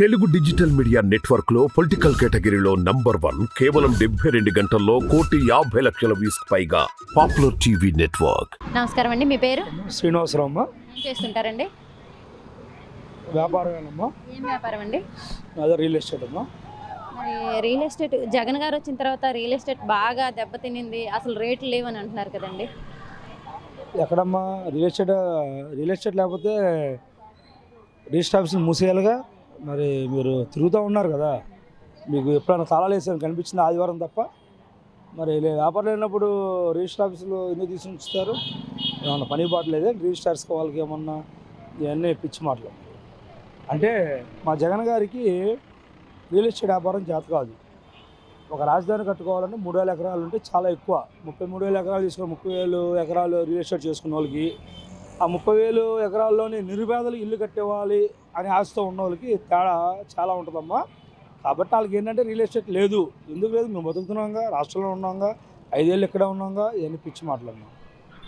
Telugu digital media నెట్వర్క్లో political కేటగిరీలో number one కేవలం డెబ్బై రెండు గంటల్లో కోటి యాభై లక్షల వ్యూస్ పైగా పాపులర్ టీవీ నెట్వర్క్. నమస్కారం అండి మీ పేరు? శ్రీనివాసరావు ఏం చేస్తుంటారండి? వ్యాపారమేనమ్మా ఏం వ్యాపారం అండి? అదే రియల్ ఎస్టేట్ అమ్మా. మరి రియల్ ఎస్టేట్ జగన్ గారు వచ్చిన తర్వాత రియల్ ఎస్టేట్ బాగా దెబ్బతినింది అసలు రేట్లు లేవని అంటున్నారు కదండి. ఎక్కడమ్మా? రియల్ ఎస్టేట్ రియల్ ఎస్టేట్ లేకపోతే రిజిస్టర్ ఆఫీసులు మూసేయాలిగా? మరి మీరు తిరుగుతూ ఉన్నారు కదా మీకు ఎప్పుడైనా తాళాలు వేసాను కనిపించింది ఆదివారం తప్ప? మరి వ్యాపారం లేనప్పుడు రిజిస్టర్ ఆఫీసులో ఎందుకు తీసి ఉంచుతారు ఏమన్నా పని బాట లేదా? రిజిస్టర్స్ వాళ్ళకి ఏమన్నా ఇవన్నీ పిచ్చి మాటలు. అంటే మా జగన్ గారికి రియల్ ఎస్టేట్ వ్యాపారం చేత కాదు. ఒక రాజధాని కట్టుకోవాలంటే మూడు వేల ఎకరాలు ఉంటే చాలా ఎక్కువ. ముప్పై మూడు వేల ఎకరాలు తీసుకుని ముప్పై వేలు ఎకరాలు రియల్ ఎస్టేట్ చేసుకున్న వాళ్ళకి ఆ ముప్పై వేలు ఎకరాల్లోని నిరుపేదలు ఇల్లు కట్టేవాలి అనే ఆశతో ఉన్న వాళ్ళకి తేడా చాలా ఉంటుందమ్మా. కాబట్టి వాళ్ళకి ఏంటంటే రియల్ ఎస్టేట్ లేదు. ఎందుకు లేదు? మేము బతుకుతున్నాంగా రాష్ట్రంలో ఉన్నాంగా ఐదేళ్ళు ఇక్కడే ఉన్నాంగా ఇవన్నీ పిచ్చి మాటలమ్మా.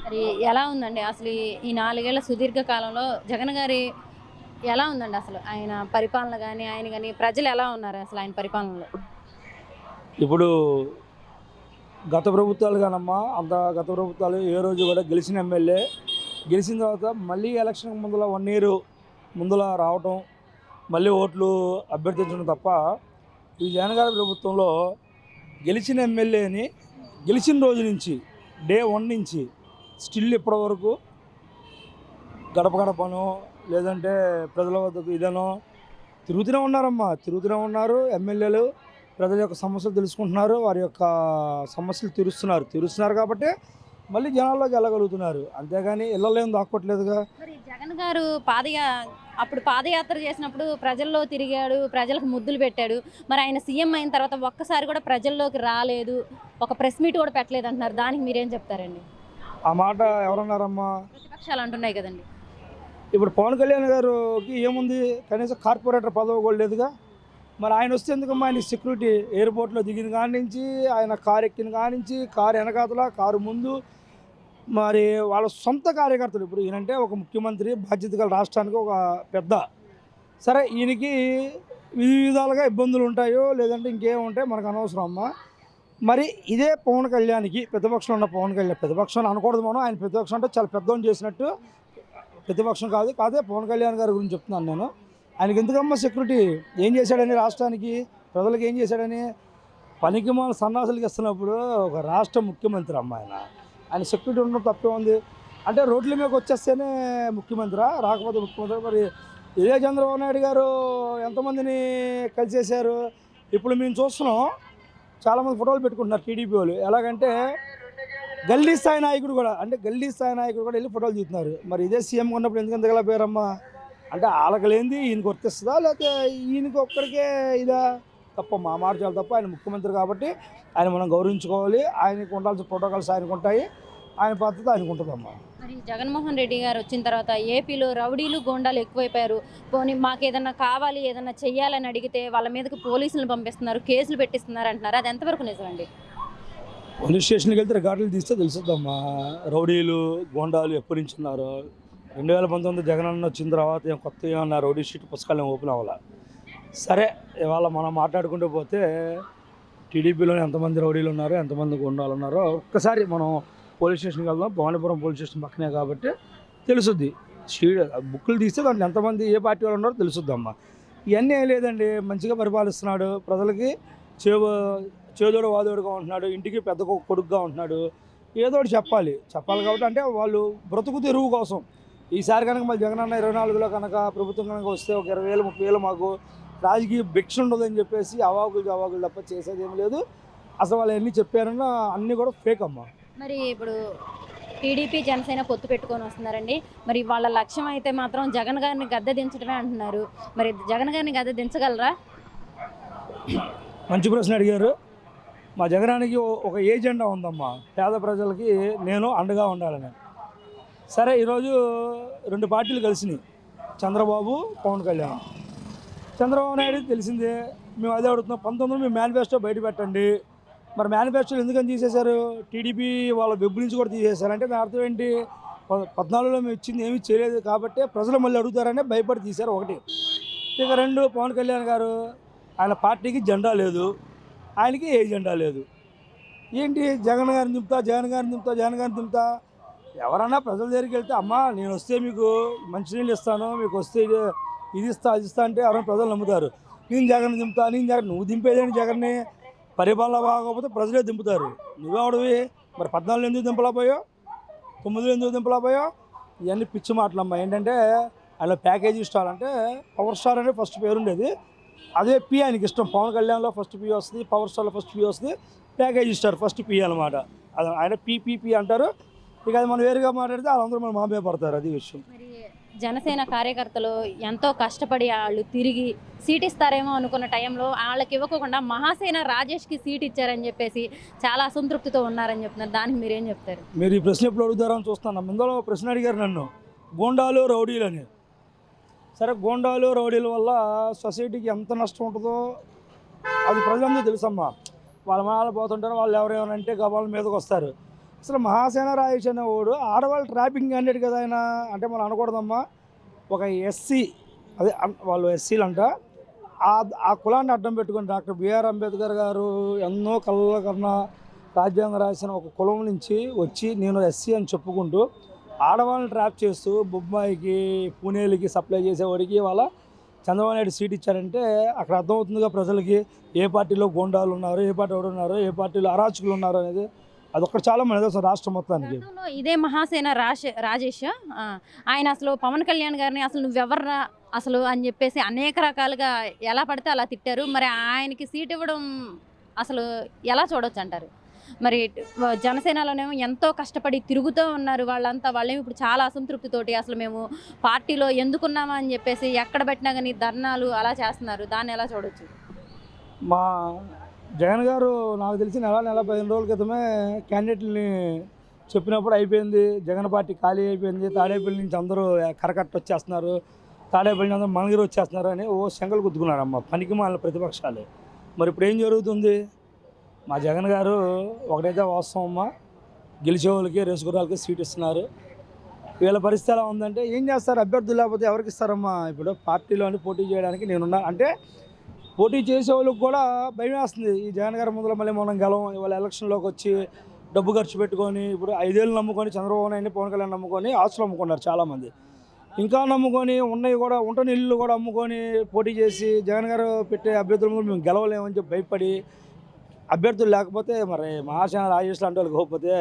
మరి ఎలా ఉందండి? అసలు ఈ- ఈ నాలుగేళ్ళ సుదీర్ఘ కాలంలో జగన్ గారి ఎలా ఉందండి అసలు? ఆయన పరిపాలన కానీ ఆయన కానీ ప్రజలు ఎలా ఉన్నారు అసలు ఆయన పరిపాలనలో? ఇప్పుడు గత ప్రభుత్వాలు కానమ్మా అంత గత ప్రభుత్వాలు ఏ రోజు కూడా గెలిచిన ఎమ్మెల్యే గెలిచిన తర్వాత మళ్ళీ ఎలక్షన్ ముందల వన్ ఇయర్ ముందులా రావటం మళ్ళీ ఓట్లు అభ్యర్థించడం తప్ప ఈ జనగారి ప్రభుత్వంలో గెలిచిన ఎమ్మెల్యేని గెలిచిన రోజు నుంచి డే వన్ నుంచి స్టిల్ ఇప్పటి వరకు గడప గడపను లేదంటే ప్రజల వద్దకు ఇదనో తిరుగుతూనే ఉన్నారమ్మా. తిరుగుతూనే ఉన్నారు ఎమ్మెల్యేలు. ప్రజల యొక్క సమస్యలు తెలుసుకుంటున్నారు. వారి యొక్క సమస్యలు తీరుస్తున్నారు. తీరుస్తున్నారు కాబట్టి మళ్ళీ జనాల్లోకి వెళ్ళగలుగుతున్నారు. అంతేగాని ఇళ్ళలేం దాక్కోవట్లేదుగా మరి జగన్ గారు పాదయా అప్పుడు పాదయాత్ర చేసినప్పుడు ప్రజల్లో తిరిగాడు ప్రజలకు ముద్దులు పెట్టాడు. మరి ఆయన సీఎం అయిన తర్వాత ఒక్కసారి కూడా ప్రజల్లోకి రాలేదు. ఒక ప్రెస్ మీట్ కూడా పెట్టలేదు అంటున్నారు దానికి మీరేం చెప్తారండి? ఆ మాట ఎవరన్నారమ్మా? ప్రతిపక్షాలు అంటున్నాయి కదండి. ఇప్పుడు పవన్ కళ్యాణ్ గారికి ఏముంది? కనీసం కార్పొరేటర్ పదవి కూడా లేదుగా? మరి ఆయన వస్తే ఎందుకమ్మా ఆయన సెక్యూరిటీ ఎయిర్పోర్ట్లో దిగిన కాడి నుంచి ఆయన కారు ఎక్కిన కాడి నుంచి కారు వెనకాతల కారు ముందు మరి వాళ్ళ సొంత కార్యకర్తలు. ఇప్పుడు ఈయనంటే ఒక ముఖ్యమంత్రి బాధ్యత గల రాష్ట్రానికి ఒక పెద్ద. సరే ఈయనకి వివిధ విధాలుగా ఇబ్బందులు ఉంటాయో లేదంటే ఇంకేం మనకు అనవసరం అమ్మా. మరి ఇదే పవన్ కళ్యాణ్కి ప్రతిపక్షంలో ఉన్న పవన్ కళ్యాణ్ ప్రతిపక్షం అనకూడదు మనం ఆయన ప్రతిపక్షం అంటే చాలా పెద్దోని చేసినట్టు. ప్రతిపక్షం కాదు కాదే పవన్ కళ్యాణ్ గారి గురించి చెప్తున్నాను నేను. ఆయనకి ఎందుకమ్మా సెక్యూరిటీ? ఏం చేశాడని రాష్ట్రానికి ప్రజలకు ఏం చేశాడని? పనికి మన సన్నాసులకి ఇస్తున్నప్పుడు ఒక రాష్ట్ర ముఖ్యమంత్రి అమ్మ ఆయన సెక్యూరిటీ ఉండడం తప్పే ఉంది. అంటే రోడ్ల మీదకి వచ్చేస్తేనే ముఖ్యమంత్రి రాకపోతే ముఖ్యమంత్రి మరి ఇదే చంద్రబాబు నాయుడు గారు ఎంతమందిని కలిసేశారు? ఇప్పుడు మేము చూస్తున్నాం చాలామంది ఫోటోలు పెట్టుకుంటున్నారు టీడీపీ వాళ్ళు. ఎలాగంటే గల్లీ స్థాయి నాయకుడు కూడా అంటే గల్లీ స్థాయి నాయకుడు కూడా వెళ్ళి ఫోటోలు తీస్తున్నారు. మరి ఇదే సీఎం ఉన్నప్పుడు ఎందుకు ఎంతగల పేరమ్మా అంటే వాళ్ళకి లేనిది ఈయనకి వర్తిస్తుందా? లేకపోతే ఈయనకి ఒక్కడికే ఇదా? తప్ప మా మార్చాలి తప్ప ఆయన ముఖ్యమంత్రి కాబట్టి ఆయన మనం గౌరవించుకోవాలి. ఆయనకు ఉండాల్సిన ప్రోటోకాల్స్ ఆయనకు ఉంటాయి. ఆయన పద్ధతి ఆయనకు ఉంటుందమ్మా. మరి జగన్మోహన్ రెడ్డి గారు వచ్చిన తర్వాత ఏపీలో రౌడీలు గోండాలు ఎక్కువైపోయారు. పోనీ మాకు ఏదన్నా కావాలి ఏదన్నా చెయ్యాలని అడిగితే వాళ్ళ మీదకి పోలీసులను పంపిస్తున్నారు కేసులు పెట్టిస్తున్నారు అంటున్నారు. అది ఎంతవరకు నిజమండి? పోలీస్ స్టేషన్కి వెళ్తే రికార్డులు తీస్తే తెలుస్తుందమ్మా రౌడీలు గోండాలు ఎప్పటి నుంచి ఉన్నారు? రెండు వేల పంతొమ్మిది జగన్ అన్న వచ్చిన తర్వాత ఏం కొత్త ఏమన్నా రౌడీ షీట్ పుస్తకాలు ఏం ఓపెన్ అవ్వాల? సరే ఇవాళ మనం మాట్లాడుకుంటూ పోతే టీడీపీలో ఎంతమంది రౌడీలు ఉన్నారో ఎంతమంది గోండాలు ఉన్నారో ఒక్కసారి మనం పోలీస్ స్టేషన్కి వెళ్దాం. భవానీపురం పోలీస్ స్టేషన్ పక్కనే కాబట్టి తెలుసుద్ది. షీట్ బుక్కులు తీస్తే దాంట్లో ఎంతమంది ఏ పార్టీ వాళ్ళు ఉన్నారో తెలుసుద్దమ్మా. ఇవన్నీ ఏం లేదండి మంచిగా పరిపాలిస్తున్నాడు ప్రజలకి. చేవ చేదోడు వాదోడుగా ఉంటున్నాడు ఇంటికి పెద్ద కొడుకుగా ఉంటున్నాడు. ఏదో ఒకటి చెప్పాలి. చెప్పాలి కాబట్టి అంటే వాళ్ళు బ్రతుకు తెరువు కోసం. ఈసారి కనుక మళ్ళీ జగనన్న ఇరవై నాలుగులో కనుక ప్రభుత్వం కనుక వస్తే ఒక ఇరవై వేలు ముప్పై వేలు మాకు రాజకీయ భిక్ష ఉండదని చెప్పేసి అవాకులు జవాకులు తప్ప చేసేది ఏం లేదు. అసలు వాళ్ళు ఎన్ని చెప్పారన్నా అన్నీ కూడా ఫేక్ అమ్మా. మరి ఇప్పుడు టీడీపీ జనసేన పొత్తు పెట్టుకొని వస్తున్నారండి. మరి వాళ్ళ లక్ష్యం అయితే మాత్రం జగన్ గారిని గద్దె దించడమే అంటున్నారు. మరి జగన్ గారిని గద్దె దించగలరా? మంచి ప్రశ్న అడిగారు. మా జగనానికి ఒక ఏజెండా ఉందమ్మా. పేద ప్రజలకి నేను అండగా ఉండాలని. సరే ఈరోజు రెండు పార్టీలు కలిసినాయి. చంద్రబాబు పవన్ కళ్యాణ్. చంద్రబాబు నాయుడు తెలిసిందే మేము అదే అడుగుతున్నాం పంతొమ్మిది మీ మేనిఫెస్టో బయట పెట్టండి. మరి మేనిఫెస్టోలు ఎందుకని తీసేశారు? టీడీపీ వాళ్ళ వెబ్ నుంచి కూడా తీసేశారు. అంటే దాని అర్థం ఏంటి? ప- పద్నాలుగులో మేము ఇచ్చింది ఏమీ చేయలేదు కాబట్టి ప్రజలు మళ్ళీ అడుగుతారనే భయపడి తీశారు ఒకటి. ఇక రెండు పవన్ కళ్యాణ్ గారు ఆయన పార్టీకి జెండా లేదు. ఆయనకి ఏ జెండా లేదు. ఏంటి? జగన్ గారిని దింపుతా జగన్ గారిని దింపుతా జగన్ గారిని దింపుతా? ఎవరన్నా ప్రజల దగ్గరికి వెళ్తే అమ్మా నేను వస్తే మీకు మంచినీళ్ళు ఇస్తాను మీకు వస్తే ఇది ఇస్తా అది ఇస్తా అంటే ఎవరైనా ప్రజలు నమ్ముతారు. నేను జగన్ దింపుతా నేను జగన్ నువ్వు దింపేదేంటి జగన్ని? పరిపాలన బాగోకపోతే ప్రజలే దింపుతారు. నువ్వెవడివి మరి పద్నాలుగు ఎందుకు దింపలేకపోయావు? తొమ్మిదిలో ఎందుకు దింపలేకపోయావు? ఇవన్నీ పిచ్చి మాటలమ్మా ఏంటంటే ఆయన ప్యాకేజీ స్టార్ అంటే పవర్ స్టార్ అనే ఫస్ట్ పేరు ఉండేది. అదే పి ఆయనకి ఇష్టం. పవన్ కళ్యాణ్లో ఫస్ట్ పి వస్తుంది పవర్ స్టార్లో ఫస్ట్ పి వస్తుంది ప్యాకేజీ స్టార్ ఫస్ట్ పి అనమాట. అది ఆయన పీపీపీ అంటారు. ఇక అది మనం వేరుగా మాట్లాడితే వాళ్ళందరూ మన మామే పడతారు అది విషయం. మరి జనసేన కార్యకర్తలు ఎంతో కష్టపడి వాళ్ళు తిరిగి సీట్ ఇస్తారేమో అనుకున్న టైంలో వాళ్ళకి ఇవ్వకుండా మహాసేన రాజేష్కి సీట్ ఇచ్చారని చెప్పేసి చాలా అసంతృప్తితో ఉన్నారని చెప్తున్నారు. దానికి మీరేం చెప్తారు? మీరు ఈ ప్రశ్న ఎప్పుడు అడుగుతారని చూస్తాను ఇందులో ప్రశ్న అడిగారు నన్ను. గోండాలు రౌడీలు అని సరే గోండాలు రౌడీల వల్ల సొసైటీకి ఎంత నష్టం ఉంటుందో అది ప్రజలందరూ తెలుసమ్మా. వాళ్ళ మనాలు పోతుంటారు వాళ్ళు ఎవరేమనంటే గబాల మీదకి వస్తారు. అసలు మహాసేన రాయేష్ అనేవాడు ఆడవాళ్ళు ట్రాఫింగ్ క్యాండిడేట్ కదా ఆయన అంటే మనం అనకూడదమ్మా. ఒక ఎస్సీ అదే అన్- వాళ్ళు ఎస్సీలు అంట ఆ కులాన్ని అడ్డం పెట్టుకుని డాక్టర్ బిఆర్ అంబేద్కర్ గారు ఎన్నో కళ్ళ కన్నా రాజ్యాంగం రాసిన ఒక కులం నుంచి వచ్చి నేను ఎస్సీ అని చెప్పుకుంటూ ఆడవాళ్ళని ట్రాప్ చేస్తూ బొంబాయికి పూణేలకి సప్లై చేసేవాడికి వాళ్ళ చంద్రబాబు నాయుడు సీట్ ఇచ్చారంటే అక్కడ అర్థమవుతుందిగా ప్రజలకి ఏ పార్టీలో గోండాలు ఉన్నారు ఏ పార్టీ ఎవరు ఉన్నారు ఏ పార్టీలో అరాచకులు ఉన్నారు అనేది. అదొక్కటి చాలా మన నిదర్శనం రాష్ట్రం మొత్తానికి. ఇదే మహాసేన రాజ రాజేష్. ఆయన అసలు పవన్ కళ్యాణ్ గారిని అసలు నువ్వెవర్రా అసలు అని చెప్పేసి అనేక రకాలుగా ఎలా పడితే అలా తిట్టారు. మరి ఆయనకి సీట్ ఇవ్వడం అసలు ఎలా చూడొచ్చు అంటారు? మరి జనసేనలోనేమో ఎంతో కష్టపడి తిరుగుతూ uన్నారు వాళ్ళంతా. వాళ్ళేమో ఇప్పుడు చాలా అసంతృప్తితోటి అసలు మేము పార్టీలో ఎందుకున్నామా అని చెప్పేసి ఎక్కడ పెట్టినా కానీ ధర్నాలు అలా చేస్తున్నారు. దాన్ని ఎలా చూడొచ్చు? మా జగన్ గారు నాకు తెలిసి నెల నెల పదిహేను రోజుల క్రితమే క్యాండిడేట్ని చెప్పినప్పుడు అయిపోయింది. జగన్ పార్టీ ఖాళీ అయిపోయింది. తాడేపల్లి నుంచి అందరూ కరకట్ట వచ్చేస్తున్నారు. తాడేపల్లి నుంచి అందరూ మనగిరి వచ్చేస్తున్నారు అని ఓ శంకలు గుద్దుకున్నారమ్మ. పనికి మాలిన ప్రతిపక్షాలు. మరి ఇప్పుడు ఏం జరుగుతుంది? మా జగన్ గారు ఒకటైతే వాస్తవం అమ్మ గెలిచే వాళ్ళకి రేసుగురాలకి సీట్ ఇస్తున్నారు. వీళ్ళ పరిస్థితి ఎలా ఉందంటే ఏం చేస్తారు? అభ్యర్థులు లేకపోతే ఎవరికి ఇస్తారమ్మా? ఇప్పుడు పార్టీలోని పోటీ చేయడానికి నేనున్నా. అంటే పోటీ చేసే వాళ్ళకి కూడా భయం వేస్తుంది. ఈ జగన్ గారి ముందులో మళ్ళీ మనం గెలం ఇవాళ ఎలక్షన్లోకి వచ్చి డబ్బు ఖర్చు పెట్టుకొని ఇప్పుడు ఐదేళ్ళు నమ్ముకొని చంద్రబాబు నాయుడు పవన్ కళ్యాణ్ నమ్ముకొని ఆస్తులు అమ్ముకున్నారు చాలామంది. ఇంకా నమ్ముకొని ఉన్నవి కూడా ఉంటని ఇల్లు కూడా అమ్ముకొని పోటీ చేసి జగన్ గారు పెట్టే అభ్యర్థుల ముందు మేము గెలవలేమని చెప్పి భయపడి అభ్యర్థులు లేకపోతే మరి మహాసేన రాజేష్ లాంటి వాళ్ళకి పోకపోతే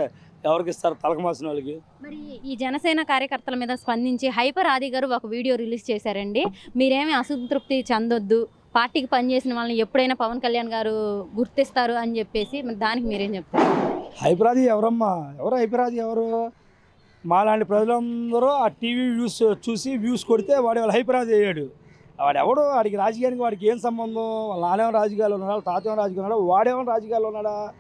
ఎవరికి ఇస్తారు తలకమాసిన వాళ్ళకి? మరి ఈ జనసేన కార్యకర్తల మీద స్పందించి హైపర్ ఆది గారు ఒక వీడియో రిలీజ్ చేశారండి. మీరేమి అసంతృప్తి చెందొద్దు. పార్టీకి పనిచేసిన వాళ్ళని ఎప్పుడైనా పవన్ కళ్యాణ్ గారు గుర్తిస్తారు అని చెప్పేసి దానికి మీరేం చెప్తారు? హైపరాది ఎవరమ్మా? ఎవరు హైపరాది ఎవరు? మాలాంటి ప్రజలందరూ ఆ టీవీ వ్యూస్ చూసి వ్యూస్ కొడితే వాడు వాళ్ళు హైపరాది అయ్యాడు. వాడు ఎవడు? వాడికి రాజకీయానికి వాడికి ఏం సంబంధం? వాళ్ళ నానేమో రాజకీయాలు ఉన్నాడా? వాళ్ళ తాతేమో రాజకీయాలు ఉన్నాడా? వాడేమో రాజకీయాలు ఉన్నాడా?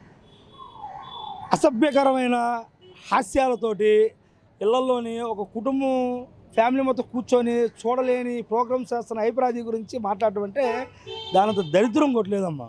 అసభ్యకరమైన హాస్యాలతోటి ఇళ్ళలోని ఒక కుటుంబం ఫ్యామిలీ మొత్తం కూర్చొని చూడలేని ప్రోగ్రామ్స్ చేస్తున్న హైపరాది గురించి మాట్లాడటం అంటే దానంత దరిద్రం కొట్టలేదమ్మా.